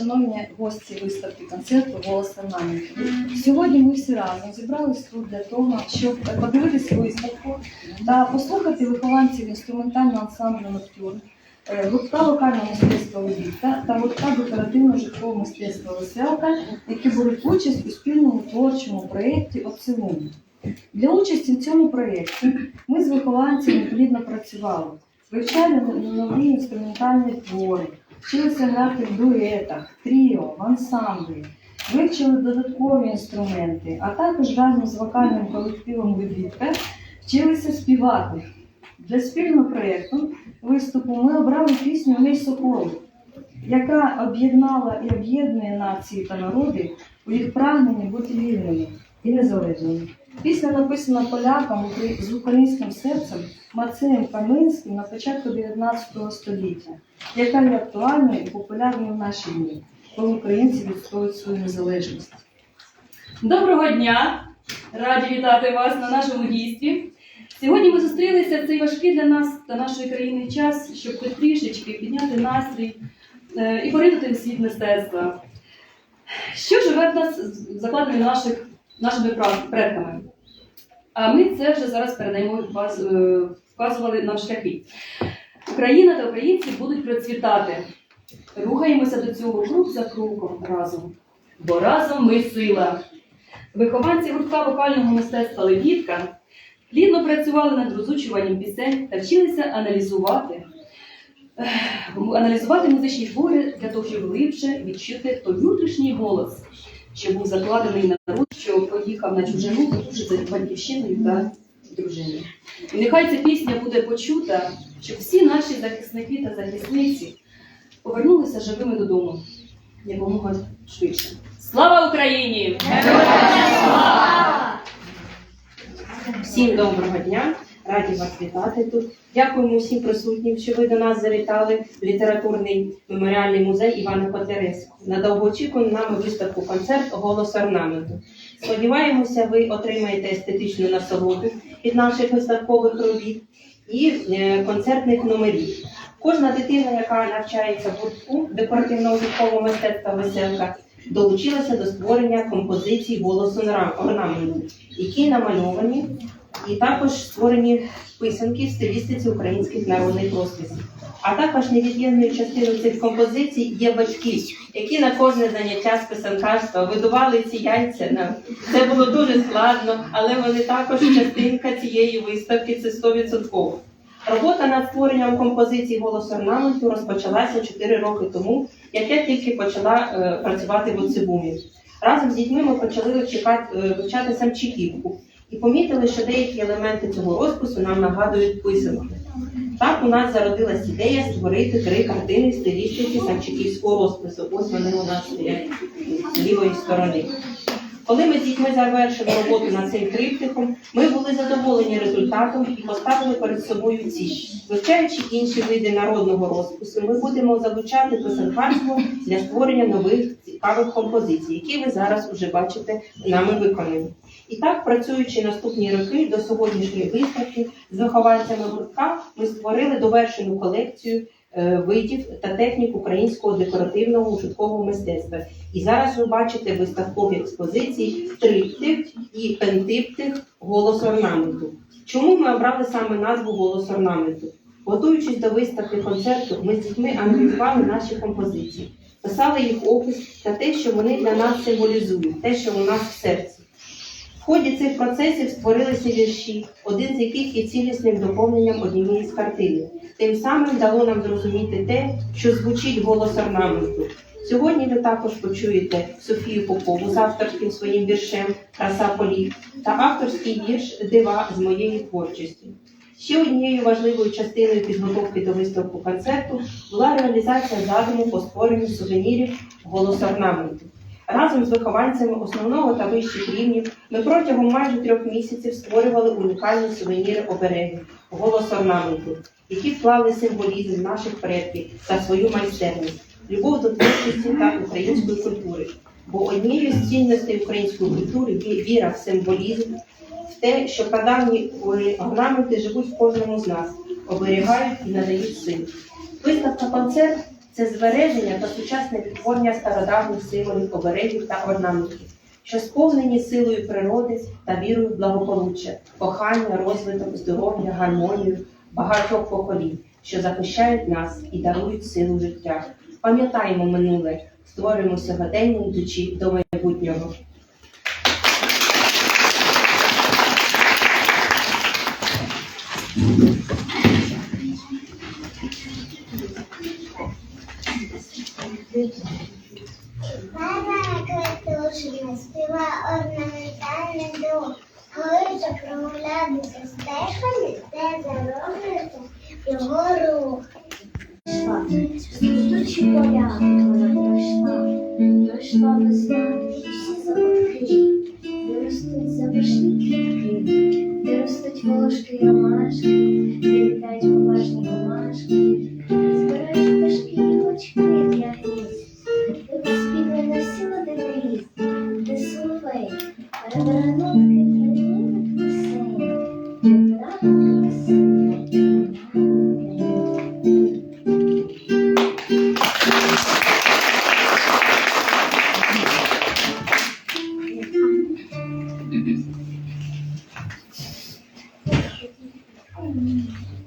шановні гості виставки концерту «Голос орнаменту». Сьогодні ми всі разом зібрались тут для того, щоб подивитись виставку та послухати вихованців інструментального ансамблю «Ноктюрн», е, гуртка локального мистецтва «Левіта» та гуртка декоративного житлового мистецтва «Веселка», які беруть участь у спільному творчому проєкті «Оцелун». Для участі в цьому проєкті ми з вихованцями плідно працювали, вивчали нові інструментальні твори, вчилися грати в дуетах, тріо, в ансамблі, вивчили додаткові інструменти, а також разом з вокальним колективом «Вибітка» вчилися співати. Для спільного проєкту виступу ми обрали пісню «Гей Соколи», яка об'єднала і об'єднує нації та народи у їх прагненні бути вільними і незалежними. Пісня написана полякам укра- з українським серцем Мацеєм Каминським на початку 19 століття, яка є актуальною і популярною в наші дні, коли українці відстоюють свою незалежність. Доброго дня! Раді вітати вас на нашому дійстві. Сьогодні ми зустрілися в цей важкий для нас та нашої країни час, щоб хоч трішечки підняти настрій е, і поринути в світ мистецтва. Що живе в нас закладене наших, нашими предками? А ми це вже зараз передаємо е, вказували нам шляхи. Україна та українці будуть процвітати. Рухаємося до цього крок за кроком разом. Бо разом ми сила. Вихованці гуртка вокального мистецтва Левітка плідно працювали над розучуванням пісень та вчилися аналізувати, аналізувати музичні твори для того, щоб глибше відчути той внутрішній голос, що був закладений на народ, що поїхав на чужину, дуже за батьківщиною та дружиною. І нехай ця пісня буде почута, щоб всі наші захисники та захисниці повернулися живими додому якомога швидше. Слава Україні! Всім доброго дня, раді вас вітати тут. Дякуємо всім присутнім, що ви до нас завітали в літературний меморіальний музей Івана Котляревського на довгоочікувану нами виставку концерт Голос орнаменту. Сподіваємося, ви отримаєте естетичну насолоду від наших виставкових робіт і е, концертних номерів. Кожна дитина, яка навчається в гуртку декоративного житкового мистецтва веселка, долучилася до створення композицій голосу орнаменту, які намальовані і також створені писанки в стилістиці українських народних розписів. А також невід'ємною частиною цих композицій є батьки, які на кожне заняття з писанкарства видували ці яйця. Це було дуже складно, але вони також частинка цієї виставки. Це 100%. Робота над створенням композиції голос орнаменту розпочалася 4 роки тому, як я тільки почала е, працювати в Оцебумі. Разом з дітьми ми почали вивчати, е, самчиківку і помітили, що деякі елементи цього розпису нам нагадують писанки. Так у нас зародилась ідея створити три картини в стилістиці самчиківського розпису. Ось вони у нас стоять з лівої сторони. Коли ми з дітьми завершили роботу над цим триптихом, ми були задоволені результатом і поставили перед собою ціль. Вивчаючи інші види народного розпису, ми будемо залучати писанкарство для створення нових цікавих композицій, які ви зараз уже бачите нами виконані. І так, працюючи наступні роки до сьогоднішньої виставки з вихованцями гуртка, ми створили довершену колекцію видів та технік українського декоративного ужиткового мистецтва. І зараз ви бачите виставкові експозиції триптих і пентиптих голос орнаменту. Чому ми обрали саме назву голос орнаменту? Готуючись до виставки концерту, ми з дітьми аналізували наші композиції, писали їх опис та те, що вони для нас символізують, те, що у нас в серці. В ході цих процесів створилися вірші, один з яких є цілісним доповненням однієї з картини. Тим самим дало нам зрозуміти те, що звучить голос орнаменту. Сьогодні ви також почуєте Софію Попову з авторським своїм віршем Краса полів та авторський вірш Дива з моєї творчості. Ще однією важливою частиною підготовки до виставку концерту була реалізація задуму по створенню сувенірів голос орнаменту. Разом з вихованцями основного та вищих рівнів ми протягом майже трьох місяців створювали унікальні сувеніри оберегів голос орнаменту, які вклали символізм наших предків та свою майстерність, любов до творчості та української культури. Бо однією з цінностей української культури є віра в символізм, в те, що прадавні орнаменти живуть в кожному з нас, оберігають і надають сил. Виставка концерт це збереження та сучасне відтворення стародавніх символів оберегів та орнаментів, що сповнені силою природи та вірою в благополуччя, кохання, розвиток, здоров'я, гармонію багатьох поколінь, що захищають нас і дарують силу життя. Пам'ятаємо минуле, створюємо сьогодення, йдучи до майбутнього. Баба орнаментальний дух. Гориться прогулятися стежками, де зароблюється його рух. Стучі поля, вона весна, 嗯。